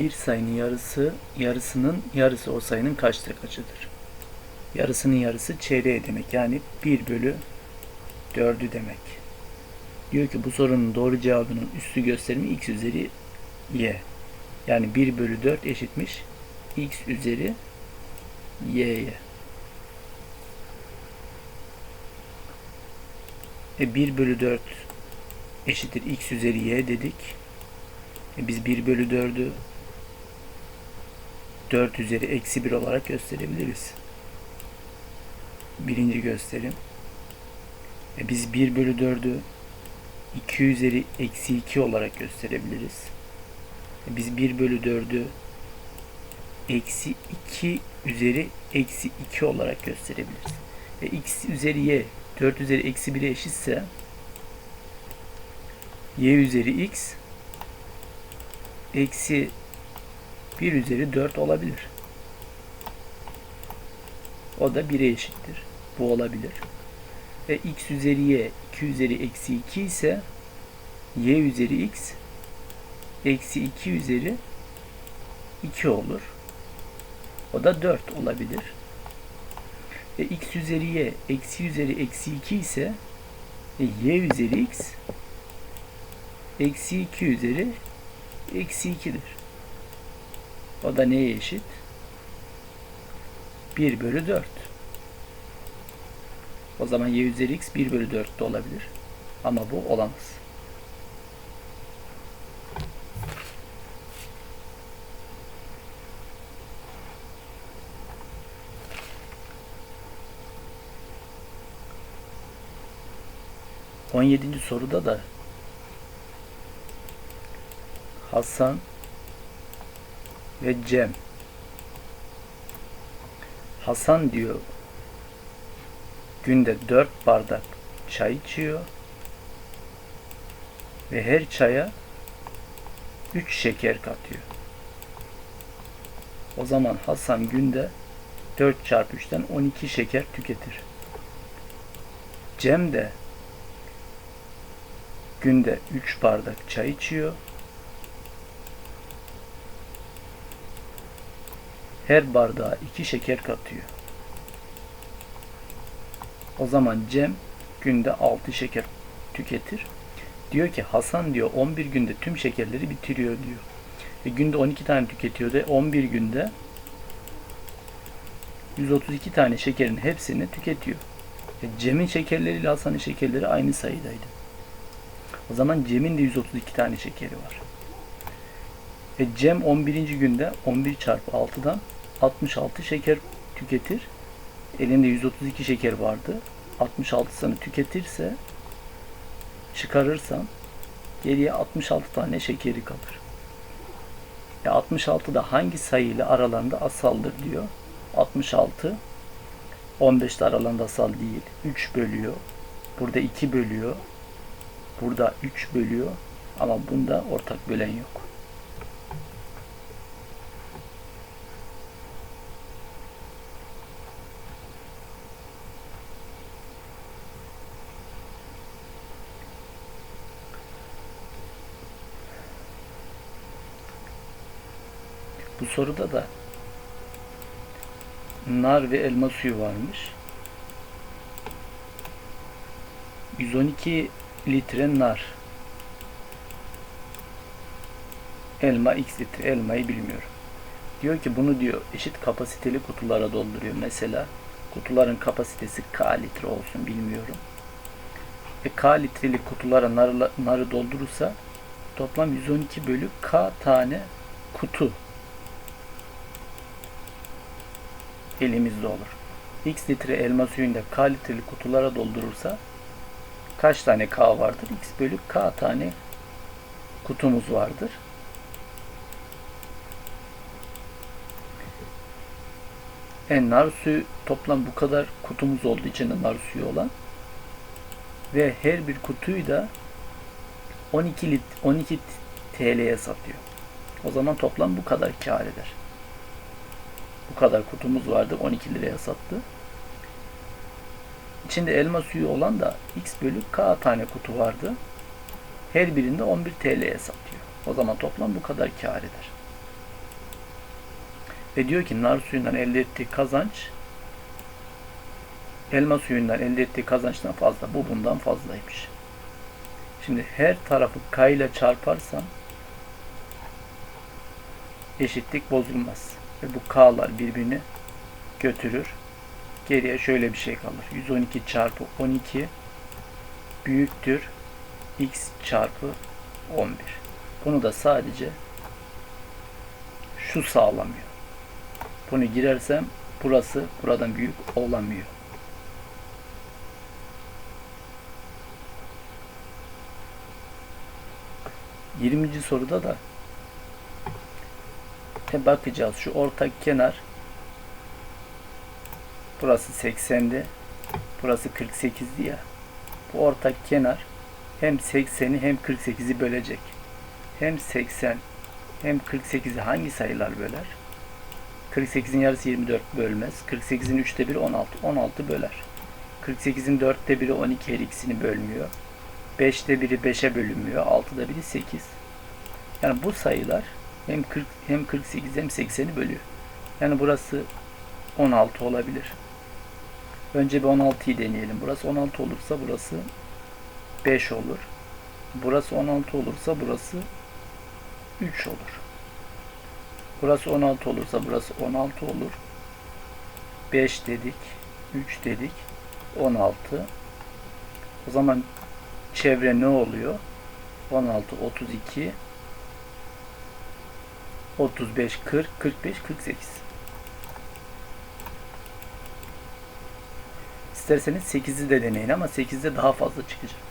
bir sayının yarısı yarısının yarısı o sayının kaçta kaçıdır? Yarısının yarısı çeyreği demek. Yani 1 bölü 4'ü demek. Diyor ki bu sorunun doğru cevabının üstü gösterimi x üzeri y. Yani 1 bölü 4 eşitmiş x üzeri y'ye. E 1 bölü 4 eşittir x üzeri y dedik. E biz 1 bölü 4'ü 4 üzeri eksi 1 olarak gösterebiliriz. Birinci gösterim. E biz 1 bölü 4'ü 2 üzeri eksi 2 olarak gösterebiliriz. E biz 1 bölü 4'ü eksi 2 üzeri eksi 2 olarak gösterebiliriz. Ve x üzeri y 4 üzeri eksi 1'e eşitse y üzeri x eksi 1 üzeri 4 olabilir. O da 1'e eşittir. Bu olabilir. Ve x üzeri y 2 üzeri eksi 2 ise y üzeri x eksi 2 üzeri 2 olur. O da 4 olabilir. Ve x üzeri y eksi üzeri eksi 2 ise e, y üzeri x eksi 2 üzeri eksi 2'dir. O da neye eşit? 1 bölü 4. O zaman y üzeri x 1 bölü 4 de olabilir. Ama bu olamaz. On yedinci soruda da Hasan ve Cem Hasan diyor günde 4 bardak çay içiyor ve her çaya 3 şeker katıyor. O zaman Hasan günde 4 çarpı 3'ten 12 şeker tüketir. Cem de günde 3 bardak çay içiyor. Her bardağa 2 şeker katıyor. O zaman Cem günde 6 şeker tüketir. Diyor ki Hasan diyor 11 günde tüm şekerleri bitiriyor diyor. Ve günde 12 tane tüketiyor da 11 günde 132 tane şekerin hepsini tüketiyor. E Cem'in şekerleriyle Hasan'ın şekerleri aynı sayıdaydı. O zaman Cem'in de 132 tane şekeri var. E Cem 11. günde 11 çarpı 6'dan 66 şeker tüketir. Elinde 132 şeker vardı. 66'sını tüketirse çıkarırsam geriye 66 tane şekeri kalır. E 66 da hangi sayı ile aralarında asaldır diyor. 66 15 ile aralarında asal değil. 3 bölüyor. Burada 2 bölüyor. Burada 3 bölüyor. Ama bunda ortak bölen yok. Bu soruda da nar ve elma suyu varmış. 112 litre nar. Elma x litre. Elmayı bilmiyorum. Diyor ki bunu diyor eşit kapasiteli kutulara dolduruyor. Mesela kutuların kapasitesi k litre olsun bilmiyorum. E k litreli kutulara narı, narı doldurursa toplam 112 bölü k tane kutu elimizde olur. X litre elma suyunu da K litreli kutulara doldurursa kaç tane K vardır? X bölü K tane kutumuz vardır. En nar suyu toplam bu kadar kutumuz olduğu için nar suyu olan ve her bir kutuyu da 12 lit 12 TL'ye satıyor. O zaman toplam bu kadar kar eder. Kadar kutumuz vardı. 12 liraya sattı. İçinde elma suyu olan da x bölü k tane kutu vardı. Her birinde 11 TL'ye satıyor. O zaman toplam bu kadar kar eder. Ve diyor ki nar suyundan elde ettiği kazanç elma suyundan elde ettiği kazançtan fazla. Bu bundan fazlaymış. Şimdi her tarafı k ile çarparsam eşitlik bozulmaz. Ve bu k'lar birbirini götürür. Geriye şöyle bir şey kalır. 112 çarpı 12 büyüktür x çarpı 11. Bunu da sadece şu sağlamıyor. Bunu girersem burası buradan büyük olamıyor. Yirminci soruda da bakacağız. Şu ortak kenar burası 80'di. Burası 48'di ya. Bu ortak kenar hem 80'i hem 48'i bölecek. Hem 80 hem 48'i hangi sayılar böler? 48'in yarısı 24 bölmez. 48'in 3'te biri 16. 16 böler. 48'in 4'te biri 12 her ikisini bölmüyor. 5'te biri 5'e bölünmüyor. 6'da biri 8. Yani bu sayılar hem 40 hem 48 hem 80'i bölüyor. Yani burası 16 olabilir. Önce bir 16'yı deneyelim. Burası 16 olursa burası 5 olur. Burası 16 olursa burası 3 olur. Burası 16 olursa burası 16 olur. 5 dedik. 3 dedik. 16. O zaman çevre ne oluyor? 16, 32, 35, 40, 45, 48. İsterseniz 8'i de deneyin ama 8'de daha fazla çıkacak.